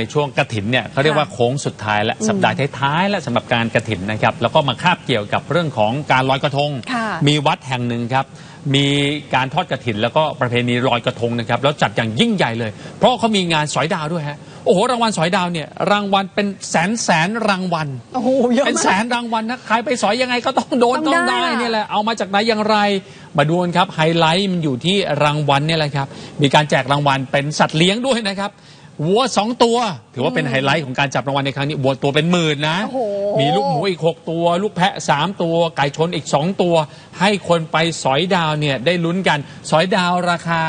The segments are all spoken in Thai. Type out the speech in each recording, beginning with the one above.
ในช่วงกระถินเนี่ยเขาเรียกว่าโค้งสุดท้ายและสัปดาห์ท้ายๆและสำหรับการกระถินนะครับแล้วก็มาคาบเกี่ยวกับเรื่องของการลอยกระทงค่ะมีวัดแห่งหนึ่งครับมีการทอดกระถินแล้วก็ประเพณีลอยกระทงนะครับแล้วจัดอย่างยิ่งใหญ่เลย เพราะเขามีงานสอยดาวด้วยฮะโอ้โหรางวัลสอยดาวเนี่ยรางวัลเป็นแสนแสนรางวัลโอ้โหเยอะเป็นแสมากนรางวัลนะใครไปสอยยังไงก็ต้องโดนต้ต้อองงได้ได้อะเนี่ยแหละเอามาจากไหนอย่างไร มาดูกันครับไฮไลท์มันอยู่ที่รางวัลเนี่ยแหละครับมีการแจกรางวัลเป็นสัตว์เลี้ยงด้วยนะครับ วัวสองตัว ถือว่าเป็นไฮไลท์ของการจับรางวัลในครั้งนี้วัวตัวเป็นหมื่นนะ โอ้โห มีลูกหมูอีก 6 ตัว ลูกแพะ 3 ตัว ไก่ชนอีก 2 ตัว ให้คนไปสอยดาวเนี่ยได้ลุ้นกัน สอยดาวราคา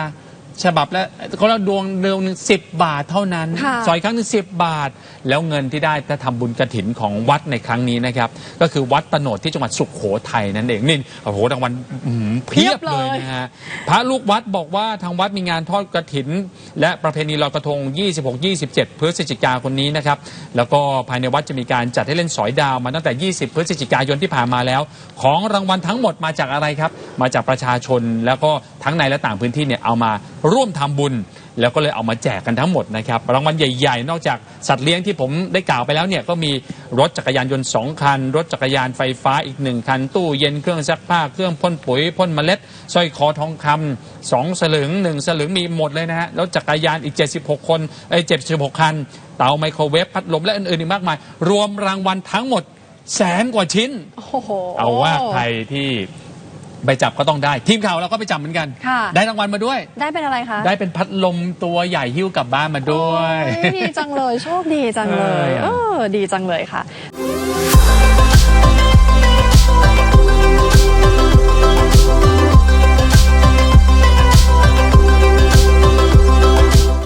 ฉบับละเขาเรียกดวงเดือนหนึ่งสิบาทเท่านั้นค่ะสอยครั้งหนึ่งสิบาท แล้วเงินที่ได้ถ้าทำบุญกระถินของวัดในครั้งนี้นะครับ ก็คือวัดตโนดที่จังหวัดสุขโขทัยนั่นเองนี่โอ้โหรางวัลอื้อหือเพียบเลยนะฮะพระลูกวัดบอกว่าทางวัดมีงานทอดกระถิน และประเพณีลอยกระทง 26-27 พฤศจิกาคนนี้นะครับ แล้วก็ภายในวัดจะมีการจัดให้เล่นสอยดาวมาตั้งแต่ 20 พฤศจิกายนที่ผ่านมาแล้ว ของรางวัลทั้งหมดมาจากอะไรครับ มาจากประชาชนแล้วก็ทั้งในและต่างพื้นที่เนี่ยเอามาร่วมทำบุญ แล้วก็เลยเอามาแจกกันทั้งหมดนะครับรางวัลใหญ่ๆ นอกจากสัตว์เลี้ยงที่ผมได้กล่าวไปแล้วเนี่ยก็มีรถจักรยานยนต์สองคัน รถจักรยานไฟฟ้าอีกหนึ่งคัน ตู้เย็นเครื่องซักผ้าเครื่องพ่นปุ๋ยพ่นเมล็ดสร้อยคอทองคำสองสลึงหนึ่งสลึงมีหมดเลยนะฮะแล้วจักรยานอีก 76 คนไอ้ย76 คัน เตาไมโครเวฟพัดลมและอื่นๆอีกมากมาย รวมรางวัลทั้งหมดแสนกว่าชิ้นโอ้โหเอาว่าใครที่ ไปจับก็ต้องได้ ทีมข่าวเราก็ไปจับเหมือนกันได้รางวัลมาด้วย ได้เป็นอะไรคะได้เป็นพัดลมตัวใหญ่หิ้วกลับบ้านมาด้วยดีจังเลยโชคดีจังเลย เออดีจังเลยค่ะ